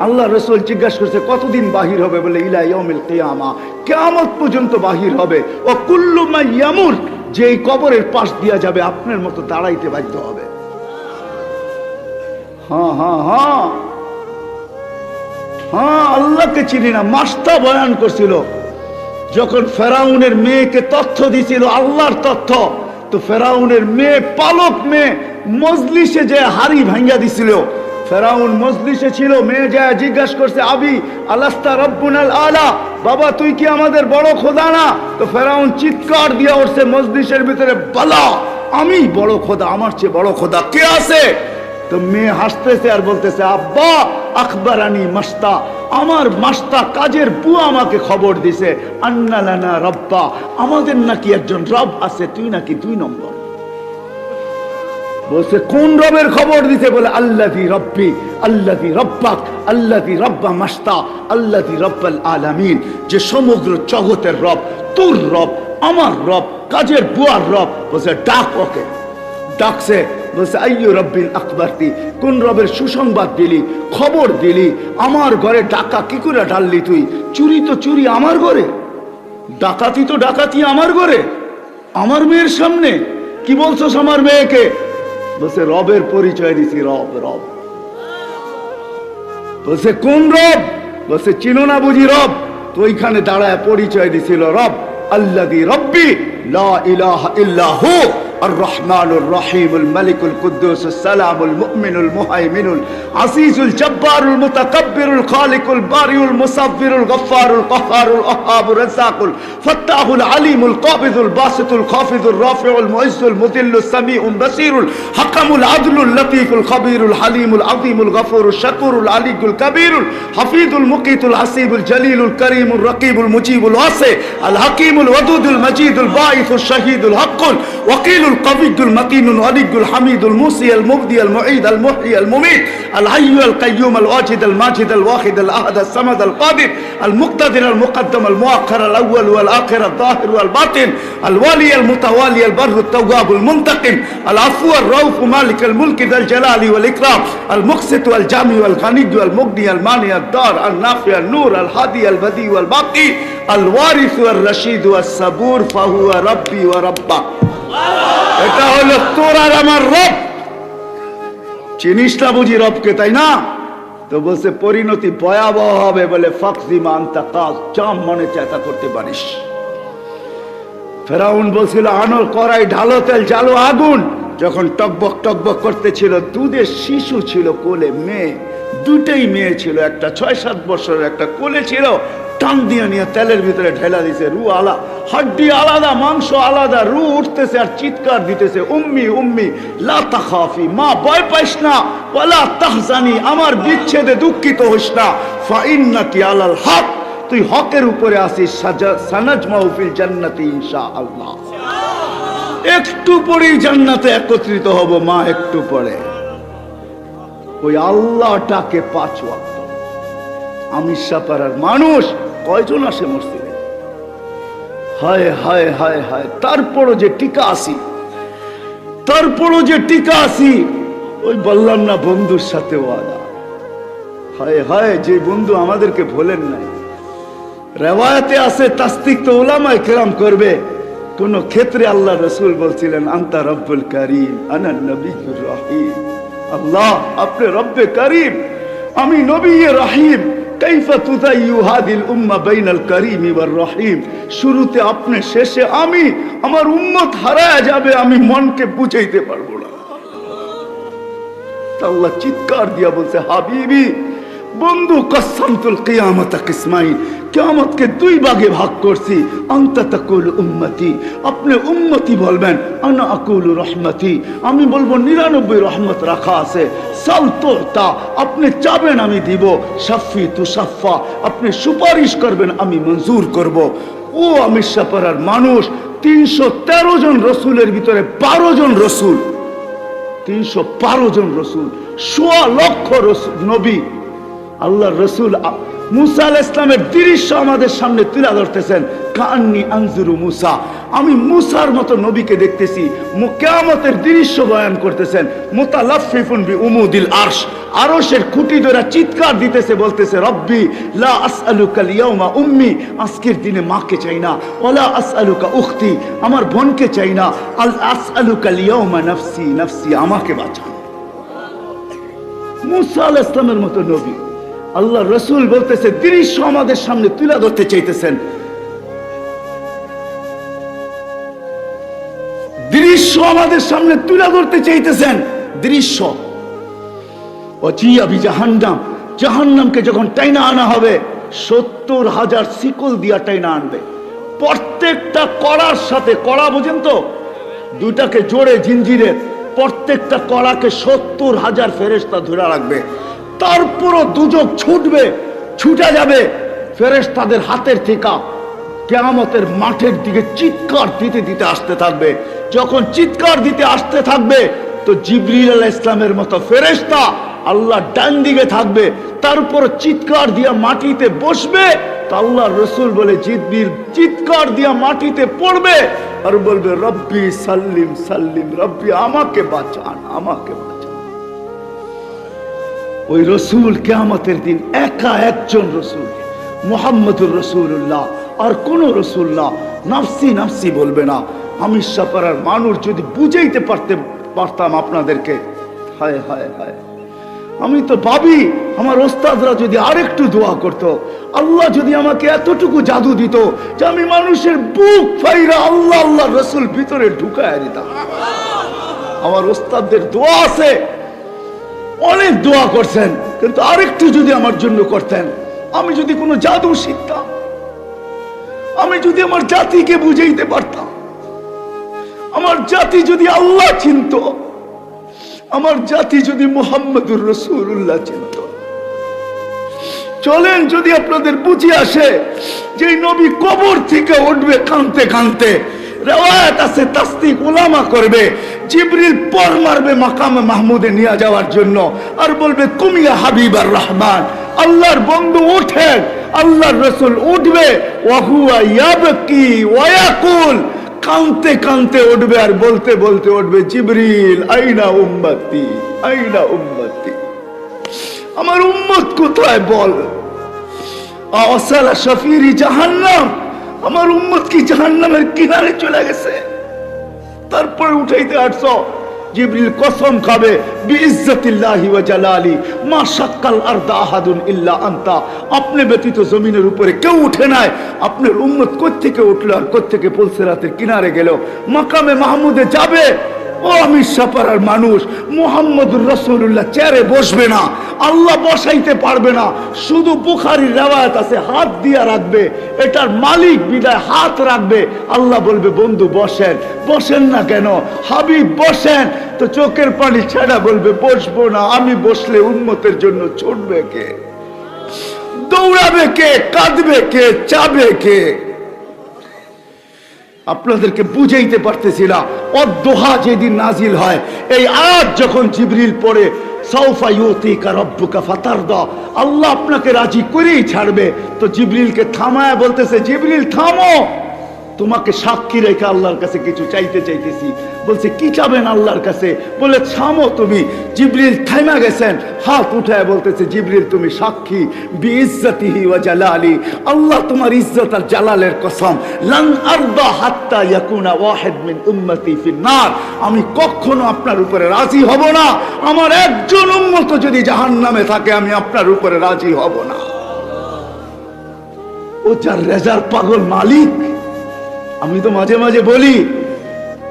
আল্লাহ রসুল জিজ্ঞাসা করছে, কতদিন বাহির হবে? বলে, ইলা ইয়মিল কিয়ামা। কেয়ামত পর্যন্ত বাহির হবে। ও কুল্লু মা ইয়ামুর। যে এই কবরের পাশ দিয়া যাবে, আপনার মতো দাঁড়াইতে বাধ্য হবে। হ্যাঁ হ্যাঁ হ্যাঁ। হ্যাঁ আল্লাহকে চিনি না, মাস্তা বয়ান করছিল। যখন ফেরাউনের মেয়েকে তথ্য দিছিল, আল্লাহর তথ্য, তো ফেরাউনের মেয়ে, পালক মেয়ে, মজলিসে যে হাড়ি ভাঙ্গা দিছিল ফেরাউন মজলিসে ছিল, মেয়ে যায় জিজ্ঞাসা করছে, আবি, আলাস্তা রব্বুনাল আলা? বাবা, তুই কি আমাদের বড় খোদা না? তো ফেরাউন চিৎকার দিয়া উঠছে, মজলিসের ভিতরে, বালা, আমি বড় খোদা, আমার চেয়ে বড় খোদা কে আছে? তো মেয়ে হাসতেছে আর বলতেছে, আব্বা, আখবরানি মাস্তা, আমার মাস্তা কাজের বুয়া আমাকে খবর দিছে আন্নালানা রব্বা, আমাদের নাকি একজন রব আছে, তুই নাকি দুই নম্বর। বলছে, কোন রবের খবর দিতে বলে আল্লাহি রব্বি আল্লাহি রব্বাক আল্লাহি রব্বা মাস্তা আল্লাহি রব্বাল আলামিন। যে সমগ্র জগতের রব, তোর রব, আমার রব, কাজের বুয়ার রব। বলছে, ডাক ওকে। ডাকছে, বলছে, আইয়ু রব্বিল আকবরতি, কোন রবের সুসংবাদ দিলি, খবর দিলি, আমার ঘরে ডাকা কি করে ডাললি তুই? চুরি তো চুরি আমার ঘরে। ডাকাতি তো ডাকাতি আমার ঘরে। আমার মেয়ের সামনে। কি বলছস আমার মেয়েকে? বলছে রবের পরিচয় দিছি, রব রব। বলছে কোন রব? বলছে চিনো না বুঝি রব? তো ওইখানে দাঁড়ায় পরিচয় দিছিল রব। আল্লাদি রব্বি লা ইলাহা ইল্লা হু। الرحمن الرحيم الملك القدوس السلام المؤمن المهيمن العزيز الجبار المتكبر الخالق البارئ المصور الغفار القهار الوهاب الرزاق الفتاح العليم القابض الباسط الخافض الرافع المعز المذل السميع البصير الحكم العدل اللطيف الخبير الحليم العظيم الغفور الشكور العلي الكبير الحفيظ المقيت العصيب الجليل الكريم الرقيب المجيب الواسع الحكيم الودود المجيد الباعث الشهيد الحق وكيل القوي المتين الولي الحميد الموصي المبدي المعيد المحيي المميت الحي القيوم الواجد الماجد الواحد الأحد الصمد القادر المقتدر المقدم المؤخر الأول والآخر الظاهر والباطن الوالي المتوالي البر التواب المنتقم العفو الرؤوف مالك الملك ذا الجلال والإكرام المقسط والجامع والغني والمغني المانع الدار النافع النور الهادي البديع والباقي الوارث والرشيد والصبور فهو ربي وربك এটা হলো তোর আর আমার রব। চিনিস না বুঝি রবকে, তাই না? তো বলছে, পরিণতি ভয়াবহ হবে বলে ফাকজিমা আন্তা কাজ জাম মনে চেতা করতে পারিস। ফেরাউন বলছিল আনো করাই ঢালো তেল জালো আগুন। যখন টকবক টকবক করতেছিল, দুধের শিশু ছিল কোলে, মেয়ে, দুটেই মেয়ে ছিল। একটা ছয় সাত বছরের একটা কোলে ছিল টান দিয়ে নিয়ে তেলের ভিতরে ঢেলা দিছে রু আলা হাড্ডি আলাদা মাংস আলাদা রু উঠতেছে আর চিৎকার দিতেছে উম্মি উম্মি লা তাখাফি মা ভয় পাইস না ওয়ালা তাহজানি আমার বিচ্ছেদে দুঃখিত হইস না ফা ইন্নাকি আলাল হক তুই হকের উপরে আসিস সাজা- সানাজ মাহফিল জান্নাতি ইনশা আল্লাহ একটু পরেই জান্নাতে একত্রিত হব মা একটু পরে। ওই আল্লাহটাকে পাঁচ আমির পাড়ার মানুষ কয়জন আসে মসজিদে? হায় হায় হায় হায়, তারপরও যে টিকা আসি, তারপরও যে টিকা আসি, ওই বললাম না বন্ধুর সাথে ওয়াদা। হায় হায়, যে বন্ধু আমাদেরকে ভোলেন নাই। রেওয়ায়তে আছে তাস্তিক তো ওলামায় কেরাম করবে। কোন ক্ষেত্রে আল্লাহ রসুল বলছিলেন, আন্তা রব্বুল করিম, আনা নবীর রহিম। আল্লাহ, আপনি রব্বে করিম, আমি নবী রহিম। কাইফা তুদাইয়ু হাদিল উম্মা বাইনাল করিম ওয়ার রহিম। শুরুতে আপনি, শেষে আমি, আমার উম্মত হারায় যাবে, আমি মনকে বুঝাইতে পারব না। আল্লাহ চিৎকার দিয়া বলছে, হাবিবি বন্ধু কসামতুল কিয়ামতা কিসমাইন কিয়ামতকে দুই ভাগে ভাগ করছি। আন্তা তাকুল উম্মতি, আপনি উম্মতি বলবেন, আনা আকুল রহমতি। আমি বলব নিরানব্বই রহমত রাখা আছে, সাল তোতা আপনি চাবেন আমি দিব, সাফি তু সাফা, আপনি সুপারিশ করবেন আমি মঞ্জুর করব। ও আমি সাপারার মানুষ, তিনশো তেরো জন রসুলের ভিতরে বারো জন রসুল, তিনশো বারো জন রসুল, সোয়া লক্ষ রসুল নবী আল্লাহ রসুল মুসা আল ইসলামের দৃশ্য আমাদের সামনে তুলে ধরতেছেন। কান্নি আনজুরু মুসা। আমি মুসার মতো নবীকে দেখতেছি কেয়ামতের দৃশ্য বয়ান করতেছেন মোতালাফিফুন বি উমুদিল আরশ। আরশের খুঁটি ধরে চিৎকার দিতেছে, বলতেছে, রব্বি, লা আসআলুকা লিয়াউমা উম্মি, আজকের দিনে মাকে চাই না। আসআলুকা উখতি, আমার বোনকে চাই না। আল আসআলুকা লিয়াউমা নাফসি নাফসি, আমাকে বাঁচান মুসা আল ইসলামের মতো নবী। আল্লাহ রসুল বলতেছে দৃশ্য আমাদের সামনে তুলে ধরতে চাইতেছেন। দৃশ্য আমাদের সামনে তুলে ধরতে চাইতেছেন। দৃশ্য। অচিয়াবি জাহান্নাম। জাহান্নামকে যখন টাইনা আনা হবে, সত্তর হাজার শিকল দিয়া টাইনা আনবে। প্রত্যেকটা করার সাথে করা বোঝেন তো? দুটাকে জোরে জিঞ্জিরে প্রত্যেকটা কড়াকে সত্তর হাজার ফেরেস্তা ধরে রাখবে। তারপরও দুজক ছুটবে, ছুটে যাবে ফেরেস্তাদের হাতের থেকে। কেয়ামতের মাঠের দিকে চিৎকার দিতে দিতে আসতে থাকবে। যখন চিৎকার দিতে আসতে থাকবে, তো জিবরিল আলাহ ইসলামের মতো ফেরেস্তা আল্লাহ ডান দিকে থাকবে। তারপর চিৎকার দিয়া মাটিতে বসবে, তো আল্লাহ রসুল বলে, জিবরিল, চিৎকার দিয়া মাটিতে পড়বে আর বলবে, রব্বি সাল্লিম সাল্লিম, রব্বি আমাকে বাঁচান আমাকে বাঁচান। ওই রসুল কেয়ামতের দিন একা একজন রসুল, মোহাম্মদুর রসুল্লাহ আর কোন রসুল্লাহ নাফসি নাফসি বলবে না। আমি সাপাড়ার মানুষ যদি বুঝাইতে পারতে, পারতাম আপনাদেরকে। হায় হায় হায়। আমি তো ভাবি, আমার ওস্তাদরা যদি আরেকটু দোয়া করত, আল্লাহ যদি আমাকে এতটুকু জাদু দিত যে আমি মানুষের বুক ফাইরা আল্লাহ আল্লাহ রসুল ভিতরে ঢুকায় দিতাম। আমার ওস্তাদদের দোয়া আছে অনেক দোয়া করছেন, কিন্তু আরেকটু যদি আমার জন্য করতেন। আমি যদি কোনো জাদু শিখতাম, আমি যদি আমার জাতিকে বুঝাইতে পারতাম, আমার জাতি যদি আল্লাহ চিনত, আমার জাতি যদি মোহাম্মদুর রসুল্লাহ চিনত। চলেন যদি আপনাদের বুঝে আসে যে নবী কবর থেকে উঠবে কানতে কানতে রেওয়ায়ত আছে তাস্তিক উলামা করবে, জিবরিল পর মারবে মাকামে মাহমুদে নিয়ে যাওয়ার জন্য, আর বলবে, কুমিয়া হাবিব আর রহমান, আল্লাহর বন্ধু ওঠেন আল্লাহর রসুল উঠবে, ওয়াহুয়া ইয়াবকি ওয়ায়াকুল কানতে কানতে উঠবে আর বলতে বলতে উঠবে, জিবরিল, আইনা উম্মতি আইনা উম্মতি। আমার উম্মত কোথায় বল? আসালা শফিরি জাহান্নাম। আমার উম্মত কি জাহান নামের কিনারে চলে গেছে? তারপরে উঠাইতে আটশো জিবরিল কসম খাবে, বিইজ্জতিল্লাহি ওয়া জালালি, মা শাক্কাল আরদা আহাদুন ইল্লা আনতা। আপনি ব্যতীত জমিনের উপরে কেউ উঠে নাই। আপনার উম্মত কোত্থেকে উঠল আর কোত্থেকে পুলসিরাতের কিনারে গেল? মাকামে মাহমুদে যাবে। ও আমি সাপারার মানুষ, মোহাম্মদুর রসুল্লাহ চেয়ারে বসবে না, আল্লাহ বসাইতে পারবে না, শুধু বুখারির রেওয়ায়ত আছে, হাত দিয়া রাখবে, এটার মালিক বিদায় হাত রাখবে, আল্লাহ বলবে, বন্ধু, বসেন। বসেন না কেন? হাবিব, বসেন। তো চোখের পানি ছেড়া বলবে, বসবো না, আমি বসলে উন্মতের জন্য ছুটবে কে? দৌড়াবে কে? কাঁদবে কে? চাবে কে? আপনাদেরকে বুঝাইতে পারতেছি না। অদোহা যেদিন নাজিল হয়, এই আজ যখন জিবরিল পড়ে আল্লাহ আপনাকে রাজি করেই ছাড়বে। তো জিবরিলকে থামায় বলতেছে, জিবরিল, থামো! তোমাকে সাক্ষী রেখে আল্লাহর কাছে কিছু চাইতে চাইতেছি। বলছে, কি চাবেন আল্লাহর কাছে? বলে থামো তুমি। জিবরিল থাইমা গেছেন, হাত উঠায় বলতেছে, জিবরিল, তুমি সাক্ষী। বি ইজ্জতিহি ওয়া জালালি। আল্লাহ তোমার ইজ্জত আর জালালের কসম। লান আরদা হাত্তা ইয়াকুনা ওয়াহিদ মিন উম্মতি ফিন নার আমি কখনো আপনার উপরে রাজি হব না। আমার একজন উম্মত যদি জাহান্নামে থাকে, আমি আপনার উপরে রাজি হব না। ও যার রেজার পাগল মালিক আমি তো মাঝে মাঝে বলি,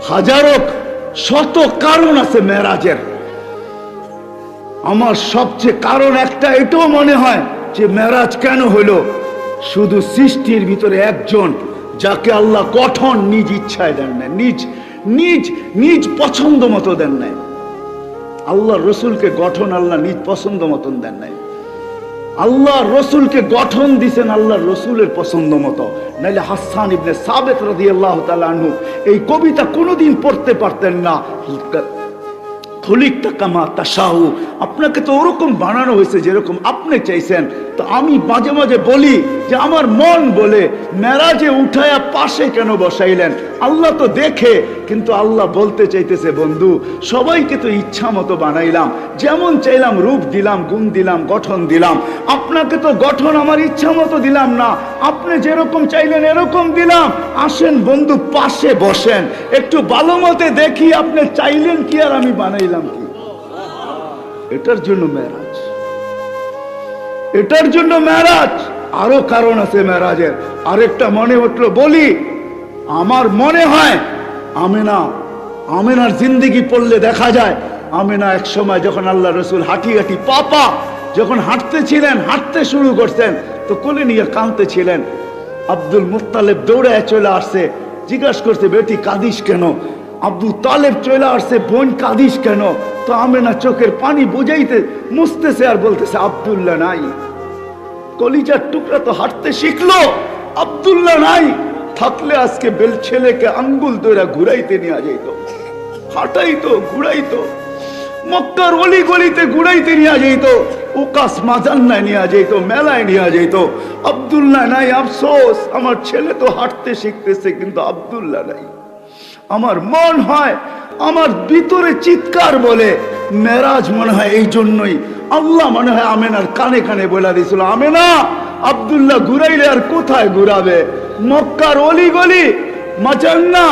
হাজারো শত কারণ আছে মেরাজের আমার সবচেয়ে কারণ একটা, এটাও মনে হয় যে মেরাজ কেন হলো? শুধু সৃষ্টির ভিতরে একজন, যাকে আল্লাহ গঠন নিজ ইচ্ছায় দেন না নিজ নিজ নিজ পছন্দ মতো দেন নাই। আল্লাহ রসুলকে গঠন আল্লাহ নিজ পছন্দ মতন দেন নাই। আল্লাহ রসুলকে গঠন দিছেন আল্লাহ রসুলের পছন্দ মতো। নাইলে হাসান ইবনে সাবেত রাদি আল্লাহ তালু এই কবিতা কোনোদিন পড়তে পারতেন না। খলিকটা কামা তাসাহু আপনাকে তো ওরকম বানানো হয়েছে যেরকম আপনি চাইছেন। তো আমি মাঝে মাঝে বলি যে, আমার মন বলে মেরাজে উঠায়া পাশে কেন বসাইলেন? আল্লাহ তো দেখে, কিন্তু আল্লাহ বলতে চাইতেছে, বন্ধু, সবাইকে তো ইচ্ছা মতো বানাইলাম, যেমন চাইলাম রূপ দিলাম, গুণ দিলাম, গঠন দিলাম, আপনাকে তো গঠন আমার ইচ্ছা মতো দিলাম না, আপনি যেরকম চাইলেন এরকম দিলাম, আসেন বন্ধু, পাশে বসেন, একটু ভালো মতে দেখি আপনি চাইলেন কি আর আমি বানাইলাম কি? এটার জন্য মেরাজ। এটার জন্য মেরাজ। আরও কারণ আছে মেরাজের। আরেকটা মনে উঠল, বলি আমার মনে হয় আমেনা, আমেনার জিন্দিগি পড়লে দেখা যায় আমেনা এক সময় যখন আল্লাহ রসুল হাঁটি হাঁটি পাপা যখন হাঁটতেছিলেন, হাঁটতে শুরু করছেন, তো কোলে নিয়ে কাঁদতেছিলেন। আব্দুল মুত্তালেব দৌড়ে চলে আসছে, জিজ্ঞাসা করছে, বেটি, কাঁদিস কেন? আব্দুল তালেব চলে আসছে, বোন, কাঁদিস কেন? তো আমেনা চোখের পানি বুঝাইতে মুছতেছে আর বলতেছে, আব্দুল্লাহ নাই। কলিজার টুকরা তো হাঁটতে শিখলো, আব্দুল্লাহ নাই। থাকলে আজকে বেল ছেলেকে আঙ্গুল দইরা ঘুরাইতে নিয়ে যাইত। হাঁটাইতো, ঘুরাইতো, মক্কার অলি গলিতে ঘুরাইতে নিয়ে যাইত, উকাস মাজান্নায় নিয়ে যাইত, মেলায় নিয়ে যাইত। আব্দুল্লাহ নাই, আফসোস, আমার ছেলে তো হাঁটতে শিখতেছে, কিন্তু আব্দুল্লাহ নাই। আমার মন হয়, আমার ভিতরে চিৎকার বলে, মেরাজ মনে হয় এই জন্যই। আল্লাহ মনে হয় আমেনার কানে কানে বলে দিয়েছিল, আমেনা! আব্দুল্লাহ ঘুরাইলে আর কোথায় ঘুরাবে? মক্কার অলি গলি মাচান্না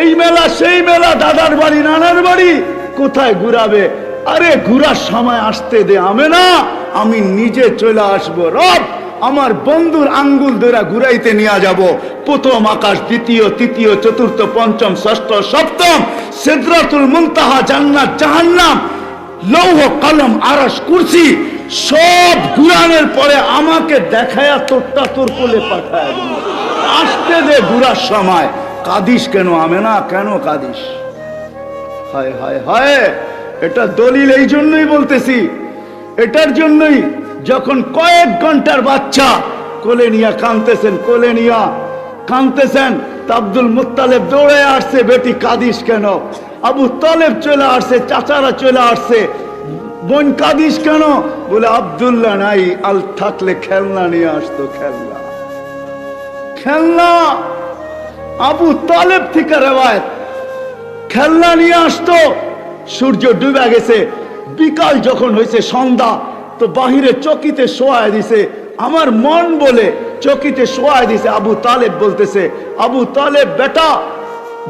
এই মেলা, সেই মেলা, দাদার বাড়ি, নানার বাড়ি, কোথায় ঘুরাবে? আরে ঘুরার সময় আসতে দে, আমে না, আমি নিজে চলে আসব। রব, আমার বন্ধুর আঙ্গুল ধরে ঘুরাইতে নিয়ে যাব। প্রথম আকাশ, দ্বিতীয়, তৃতীয়, চতুর্থ, পঞ্চম, ষষ্ঠ, সপ্তম, সিদরাতুল মুনতাহা, জান্নাত, জাহান্নাম, লৌহ, কলম আরস কুরসি সব ঘুরানোর পরে আমাকে দেখায়া তোরটা তোর কোলে পাঠায় আসতে দে ঘুরার সময়। কাদিস কেন? আমে না কেন কাদিস? হায় হায় হায়, এটা দলিল এই জন্যই বলতেছি। এটার জন্যই যখন কয়েক ঘণ্টার বাচ্চা কোলে নিয়া কানতেছেন কোলে নিয়া কানতেছেন তা আব্দুল মুত্তালেব দৌড়ে আসছে, বেটি, কাদিস কেন? আবু তলেব চলে আসছে, চাচারা চলে আসছে বোন কাঁদিস কেন? বলে, আব্দুল্লাহ নাই, আল থাকলে খেলনা নিয়ে আসতো খেলনা। খেলনা? আবু তালেব থেকে রেওয়ায়ত, খেলনা নিয়ে আসতো। সূর্য ডুবে গেছে, বিকাল যখন হয়েছে সন্ধ্যা, তো বাহিরে চকিতে শোয়ায় দিছে। আমার মন বলে, চকিতে শোয়ায় দিছে। আবু তালেব বলতেছে, আবু তালেব, বেটা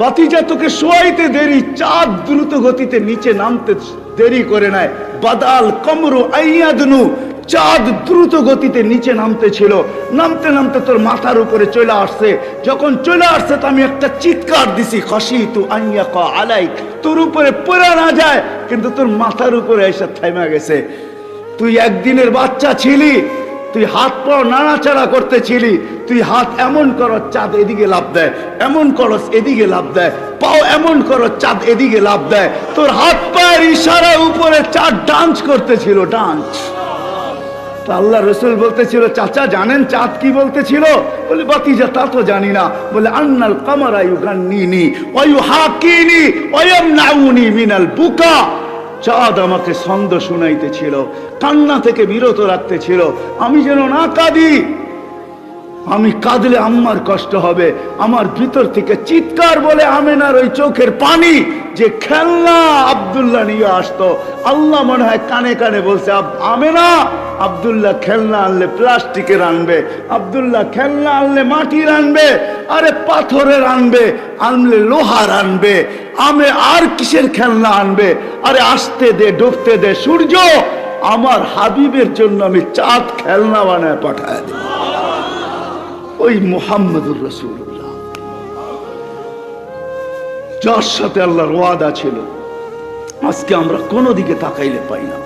বাতিজা তোকে শোয়াইতে দেরি, চাঁদ দ্রুত গতিতে নিচে নামতে দেরি করে নেয় বাদাল কমরু আইয়াদনু, চাঁদ দ্রুত গতিতে নিচে নামতে ছিল নামতে নামতে তোর মাথার উপরে চলে আসছে। যখন চলে আসছে তো আমি একটা চিৎকার দিছি খসি তু আইয়া ক আলাই তোর উপরে পড়ে না যায়, কিন্তু তোর মাথার উপরে এসে থেমে গেছে। তুই একদিনের বাচ্চা ছিলি তুই হাত পাও নাড়াচাড়া করতেছিলি, তুই হাত এমন করো, চাঁদ এদিকে লাভ দেয়, এমন করস এদিকে লাভ দেয়, পাও এমন করো, চাঁদ এদিকে লাভ দেয়। তোর হাত পায়ের ইশারা উপরে চাঁদ ডান্স করতেছিল ডান্স আল্লাহ রসুল বলতেছিল, চাচা, জানেন চাঁদ কি বলতেছিল? বলে, বাতিজা, তা তো জানি না। বলে, আন্নাল কামারা ইউ গান্নিনি ওয়ু হাকিনি ওয়ম নাউনি মিনাল বুকা। চাঁদ আমাকে ছন্দ শুনাইতেছিল, কান্না থেকে বিরত রাখতেছিল। আমি যেন না কাঁদি, আমি কাঁদলে আম্মার কষ্ট হবে, আমার ভিতর থেকে চিৎকার বলে আমেনার ওই চোখের পানি যে খেলনা আব্দুল্লাহ নিয়ে আসতো। আল্লাহ মনে হয় কানে কানে বলছে, "আব- আমেনা, আব্দুল্লাহ খেলনা আনলে প্লাস্টিকের আনবে, আব্দুল্লাহ খেলনা আনলে মাটির আনবে, আরে পাথরের আনবে, আনলে লোহার আনবে, আমে আর কিসের খেলনা আনবে? আরে আসতে দে, ডুবতে দে, সূর্য, আমার হাবিবের জন্য আমি চাঁদ খেলনা বানায় পাঠায় ওই মোহাম্মদুর রসুল্লাহ যার সাথে আল্লাহর ওয়াদা ছিল, আজকে আমরা কোনো দিকে তাকাইলে পাই না।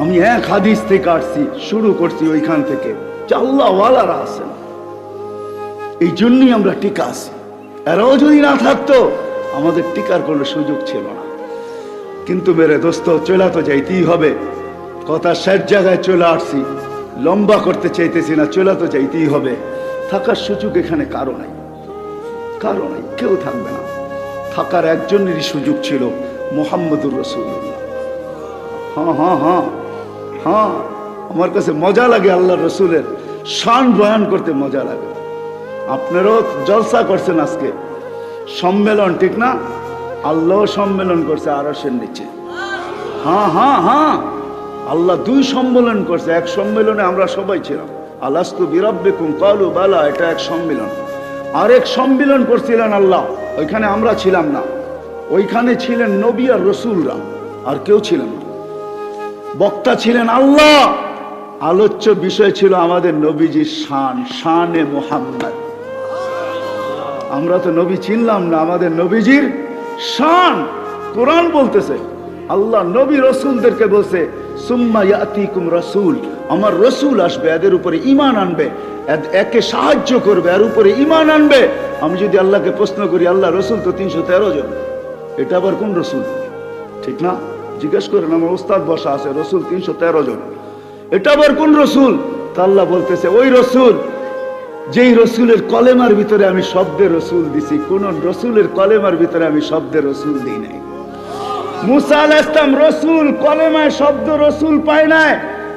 আমি এক হাদিস থেকে আসছি, শুরু করছি ওইখান থেকে আল্লাহওয়ালারা আছেন। এই জন্যই আমরা টিকা আছি। এরাও যদি না থাকতো, আমাদের টিকার কোনো সুযোগ ছিল না। কিন্তু মেরে দোস্ত, চলে তো যাইতেই হবে। কথা শেষ জায়গায় চলে আসছি। লম্বা করতে চাইতেছি না, চলে তো যাইতেই হবে। থাকার সুযোগ এখানে কারও নাই। কারও কেউ থাকবে না। থাকার একজনেরই সুযোগ ছিল মোহাম্মদুর রসুল্লাহ হ্যাঁ হ্যাঁ হ্যাঁ হ্যাঁ আমার কাছে মজা লাগে আল্লাহ রসুলের শান বয়ান করতে মজা লাগে। আপনারও জলসা করছেন আজকে। সম্মেলন, ঠিক না? আল্লাহ সম্মেলন করছে আরসের নিচে। হ্যাঁ হ্যাঁ হ্যাঁ আল্লাহ দুই সম্মেলন করছে। এক সম্মেলনে আমরা সবাই ছিলাম। আলাস্তু বিরব্বিকুম, কালু বালা, এটা এক সম্মেলন। আরেক সম্মেলন করছিলেন আল্লাহ, ওইখানে আমরা ছিলাম না। ওইখানে ছিলেন নবী আর রসুলরা, আর কেউ ছিলেন না। বক্তা ছিলেন আল্লাহ। আলোচ্য বিষয় ছিল আমাদের নবীজির শান, শানে মোহাম্মদ। আমরা তো নবী চিনলাম না, আমাদের নবীজির শান। কোরআন বলতেছে, আল্লাহ নবী রসুলদেরকে বলছে, সুম্মা ইয়াতিকুম রসুল। আমার রসুল আসবে, এদের উপরে ইমান আনবে একে সাহায্য করবে, এর উপরে ইমান আনবে। আমি যদি আল্লাহকে প্রশ্ন করি, আল্লাহ রসুল তো তিনশো তেরো জন, এটা আবার কোন রসুল? ঠিক না? জিজ্ঞেস করেন, আমার ওস্তাদ বসা আছে, রসুল তিনশো তেরো জন। এটা আবার কোন রসুল? তা আল্লাহ বলতেছে, ওই রসুল, যেই রসুলের কলেমার ভিতরে আমি শব্দে রসুল দিছি, কোন রসুলের কলেমার ভিতরে আমি শব্দে রসুল দিই নাই। মুসা আল ইসলাম রসুল কলেমায় শব্দ রসুল পায় নাই।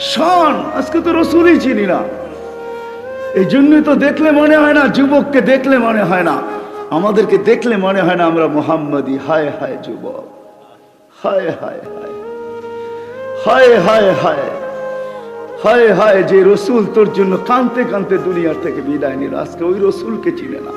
শান, আজকে তো রসুলই চিনি না। এই জন্যই তো দেখলে মনে হয় না, যুবককে দেখলে মনে হয় না। আমাদেরকে দেখলে মনে হয় না আমরা মোহাম্মদী। হায় হায় যুবক। হায় হায় হায়। হায় হায় হায়। হায় হায় যে রসুল তোর জন্য কানতে কানতে দুনিয়ার থেকে বিদায় নিল। আজকে ওই রসুলকে চিনে না।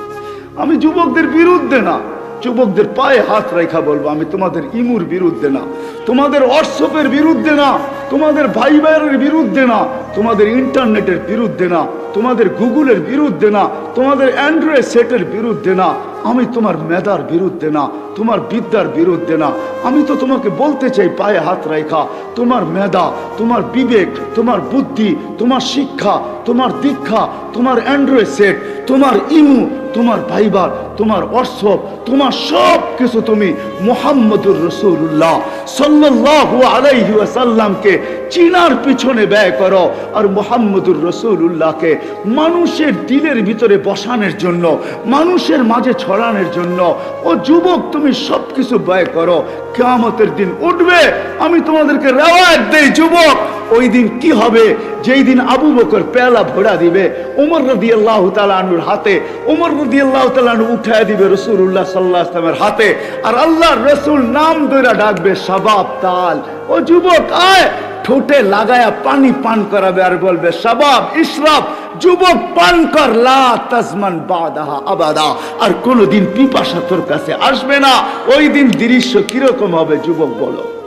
আমি যুবকদের বিরুদ্ধে না। যুবকদের পায়ে হাত রেখা বলব, আমি তোমাদের ইমুর বিরুদ্ধে না। তোমাদের হোয়াটসঅ্যাপের বিরুদ্ধে না, তোমাদের ভাই ভাইয়ের বিরুদ্ধে না, তোমাদের ইন্টারনেটের বিরুদ্ধে না, তোমাদের গুগলের বিরুদ্ধে না, তোমাদের অ্যান্ড্রয়েড সেটের বিরুদ্ধে না, আমি তোমার মেধার বিরুদ্ধে না, তোমার বিদ্যার বিরুদ্ধে না। আমি তো তোমাকে বলতে চাই, পায়ে হাত রেখা, তোমার মেধা, তোমার বিবেক, তোমার বুদ্ধি, তোমার শিক্ষা, তোমার দীক্ষা, তোমার অ্যান্ড্রয়েড সেট, তোমার ইমু তোমার ভাইবার তোমার হোয়াটসঅ্যাপ তোমার সব কিছু তুমি মোহাম্মদুর রসুল্লাহ সাল্লাল্লাহু আলাইহি ওয়াসাল্লামকে চিনার পিছনে ব্যয় করো আর মোহাম্মদুর রসুল্লাহকে মানুষের দিলের ভিতরে বসানোর জন্য, মানুষের মাঝে ছড়ানোর জন্য, ও যুবক তুমি সব কিছু ব্যয় করো। কেয়ামতের দিন উঠবে, আমি তোমাদেরকে রেওয়ায়ত দেই, যুবক ওই দিন কি হবে? যেই দিন আবু বকর পেলা ভোড়া দিবে, উমর রদি আল্লাহ তালুর হাতে, উমর রদি আল্লাহ তালু উঠায় দিবে রসুল্লাহ সাল্লাহ ইসলামের হাতে। আর আল্লাহ রসুল নাম দইরা ডাকবে সবাব তাল। ও যুবক, আয়! ঠোঁটে লাগায়া পানি পান করাবে আর বলবে সবাব ইসরাফ যুবক, পান কর, লা তাজমান বাদাহা আবাদা। আর কোনোদিন পিপাসা তোর কাছে আসবে না। ওই দিন দৃশ্য কীরকম হবে, যুবক বলো।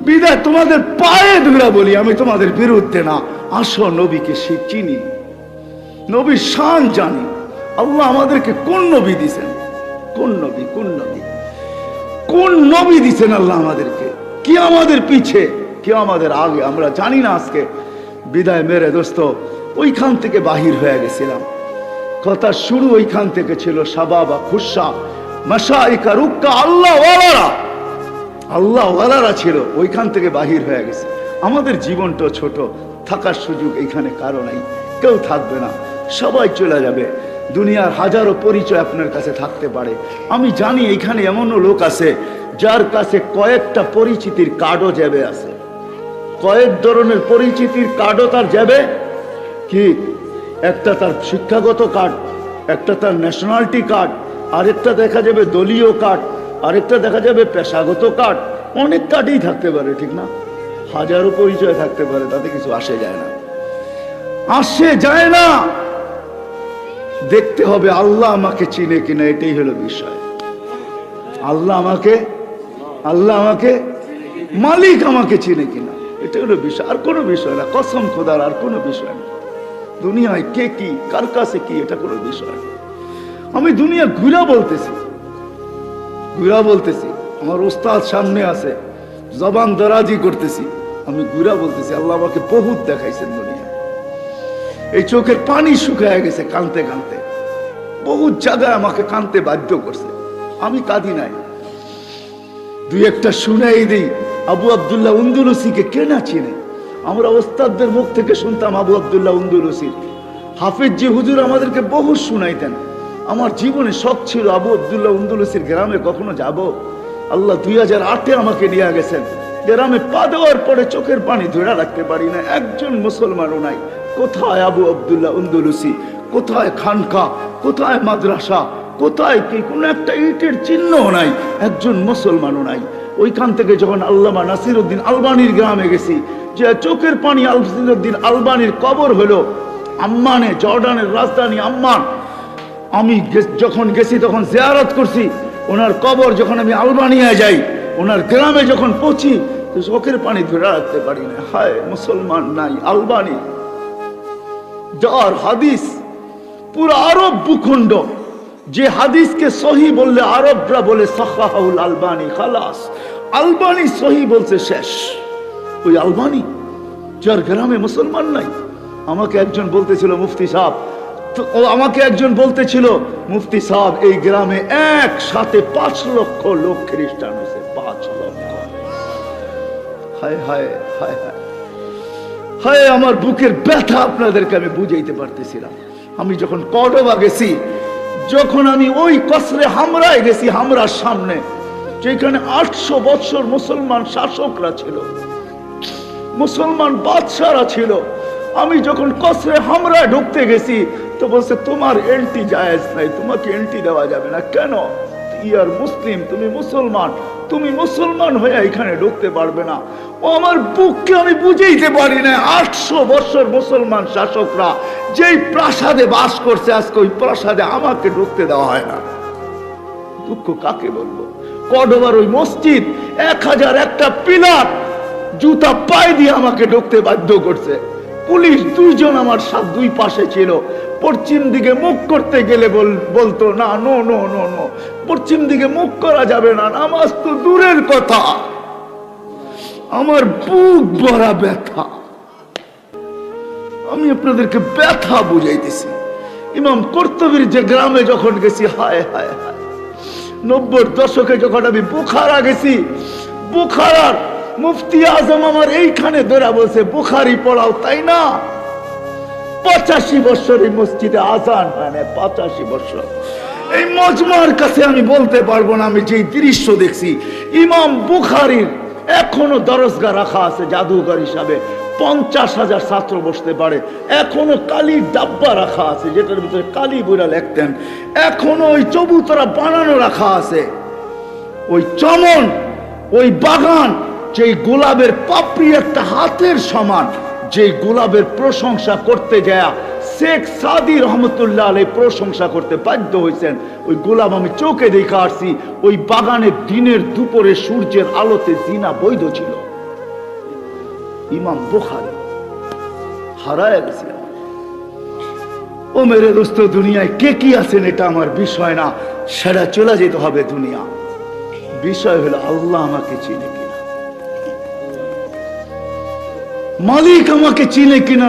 বিদায় তোমাদের পায়ে ধুলা বলি, আমি তোমাদের বিরুদ্ধে না। আসো নবীকে সে চিনি। নবীর শান জানি। আল্লাহ আমাদেরকে কোন নবী দিছেন? কোন নবী কোন নবী? কোন নবী দিছেন আল্লাহ আমাদেরকে? কি আমাদের পিছে? কি আমাদের আগে? আমরা জানি না আজকে। বিদায় মেরে দোস্ত, ওইখান থেকে বাহির হয়ে গেছিলাম। কথা শুরু ওইখান থেকে ছিল সাবাবা খুশা। মাসাইকা রুক্কা আল্লাহ ওয়ালারা আল্লাহ ওয়ালারা ছিল, ওইখান থেকে বাহির হয়ে গেছে। আমাদের জীবনটা ছোট, থাকার সুযোগ এইখানে কারও নাই, কেউ থাকবে না, সবাই চলে যাবে। দুনিয়ার হাজারো পরিচয় আপনার কাছে থাকতে পারে। আমি জানি এখানে এমনও লোক আছে, যার কাছে কয়েকটা পরিচিতির কার্ডও যাবে আছে। কয়েক ধরনের পরিচিতির কার্ডও তার যাবে কি? একটা তার শিক্ষাগত কার্ড, একটা তার ন্যাশনালিটি কার্ড আরেকটা দেখা যাবে দলীয় কার্ড আরেকটা দেখা যাবে, পেশাগত কার্ড অনেক কার্ডই থাকতে পারে, ঠিক না? হাজারো পরিচয় থাকতে পারে, তাতে কিছু আসে যায় না। আসে যায় না! দেখতে হবে, আল্লাহ আমাকে চিনে কিনা, এটাই হলো বিষয়। আল্লাহ আমাকে আল্লাহ আমাকে, মালিক আমাকে চিনে কিনা এটা হলো বিষয়। আর কোনো বিষয় না, কসম খোদার, আর কোনো বিষয় না। দুনিয়ায় কে কি, কার কাছে কি, এটা কোনো বিষয় আমি দুনিয়া ঘুরা বলতেছি। ঘুরা বলতেছি। আমার উস্তাদ সামনে আছে, জবান দরাজি করতেছি। আমি ঘুরা বলতেছি, আল্লাহ আমাকে বহুত দেখাইছেন দুনিয়া। এই চোখের পানি শুকায় গেছে কানতে কানতে। বহু জায়গায় আমাকে কানতে বাধ্য করছে। আমি কাঁদি নাই। দুই একটা শুনাই দিই, আবু আবদুল্লাহ উন্দুলসিকে কে না চিনে? আমরা ওস্তাদদের মুখ থেকে শুনতাম আবু আবদুল্লাহ উন্দুলসি হাফিজ জি হুজুর আমাদেরকে বহু শুনাইতেন। আমার জীবনে শখ ছিল আবু আবদুল্লাহ উন্দুলসির গ্রামে কখনো যাব। আল্লাহ দুই হাজার আটে আমাকে নিয়ে গেছেন। গ্রামে পা দেওয়ার পরে চোখের পানি ধরে রাখতে পারি না। একজন মুসলমানও নাই। কোথায় আবু আবদুল্লাহ উন্দুলসি? কোথায় খানকা? কোথায় মাদ্রাসা? কোথায় কি? কোনো একটা ইটের চিহ্ন নাই। একজন মুসলমানও নাই। ওইখান থেকে যখন আল্লামা নাসিরুদ্দিন আলবানির গ্রামে গেছি, যে চোখের পানি নাসিরুদ্দিন আলবানির কবর হলো, আম্মানে জর্ডানের রাজধানী আম্মান আমি যখন গেছি, তখন জিয়ারত করছি। ওনার কবর যখন আমি আলবানিয়া যাই, ওনার গ্রামে যখন পৌঁছি, তো চোখের পানি ধরে রাখতে পারি না। হায়, মুসলমান নাই, আলবানি। যার হাদিস পুরো আরব ভূখণ্ড, যে হাদিসকে সহি বললে আরবরা বলে সাহাউল আলবানি, খালাস। আলবানি সহি বলছে, শেষ। ওই আলবানি, যার গ্রামে মুসলমান নাই। আমাকে একজন বলতেছিল, মুফতি সাহেব ও আমাকে একজন বলতেছিল, মুফতি সাহেব, এই গ্রামে একসাথে পাঁচ লক্ষ লোক খ্রিস্টান হয়েছে, পাঁচ লক্ষ। হায় হায় হায় হায়। হায়, আমার বুকের ব্যথা আপনাদেরকে আমি বুঝাইতে পারতেছিলাম। আমি যখন কডবা গেছি, যখন আমি ওই কসরে হামরায় গেছি, হামরার সামনে, যেখানে আটশো বৎসর মুসলমান শাসকরা ছিল, মুসলমান বাদশারা ছিল, আমি যখন কসরে হামরায় ঢুকতে গেছি তো বলছে, তোমার এন্ট্রি জায়েজ নাই, তোমাকে এন্ট্রি দেওয়া যাবে না। কেন? ইয়ার মুসলিম তুমি মুসলমান তুমি মুসলমান হয়ে এখানে ঢুকতে পারবে না। ও আমার বুককে আমি বুঝাইতে পারি না, আটশো বছর মুসলমান শাসকরা যেই প্রাসাদে বাস করছে, আজকে ওই প্রাসাদে আমাকে ঢুকতে দেওয়া হয় না। দুঃখ কাকে বলব? কডোবার ওই মসজিদ, এক হাজার একটা পিলার, জুতা পায়ে দিয়ে আমাকে ঢুকতে বাধ্য করছে। পুলিশ দুইজন আমার দুই পাশে ছিল। পশ্চিম দিকে মুখ করতে গেলে বলতো, না, নো নো নো নো, পশ্চিম দিকে মুখ করা যাবে না, নামাজ তো দূরের কথা। আমার বুক ভরা ব্যথা। আমি আপনাদেরকে ব্যথা বুঝাইতেছি। ইমাম কর্তবীর যে গ্রামে যখন গেছি, হায় হায় হায়, নব্বই দশকে যখন আমি বুখারা গেছি, বুখারার মুফতি আজম আমার এইখানে ধরা বলছে, বুখারি পড়াও তাই না? পঁচাশি বছর এই মসজিদে আজান মানে পঁচাশি বছর। এই মজমার কাছে আমি বলতে পারব না, আমি যে দৃশ্য দেখছি, ইমাম বুখারির এখনও দরজগা রাখা আছে জাদুঘর হিসাবে। পঞ্চাশ হাজার ছাত্র বসতে পারে। এখনও কালির ডাব্বা রাখা আছে, যেটার ভিতরে কালি বইরা লেখতেন। এখনও ওই চবুতরা বানানো রাখা আছে। ওই চমন, ওই বাগান, যেই গোলাপের পাপড়ি একটা হাতের সমান। যে গোলাপের প্রশংসা করতে যায় শেখ সাদি রহমতুল্লাহ আলাই প্রশংসা করতে বাধ্য হয়েছেন ওই গোলাপ আমি চোখে দেখে আসছি, ওই বাগানে দিনের দুপুরে সূর্যের আলোতে জিনা বৈধ ছিল। ইমাম বুখারি হারায় গেছে। ও মেরে দোস্ত দুনিয়ায় কে কি আছেন এটা আমার বিষয় না, সেটা চলে যেতে হবে দুনিয়া। বিষয় হলো আল্লাহ আমাকে চিনে। মালিক আমাকে চিনে কিনা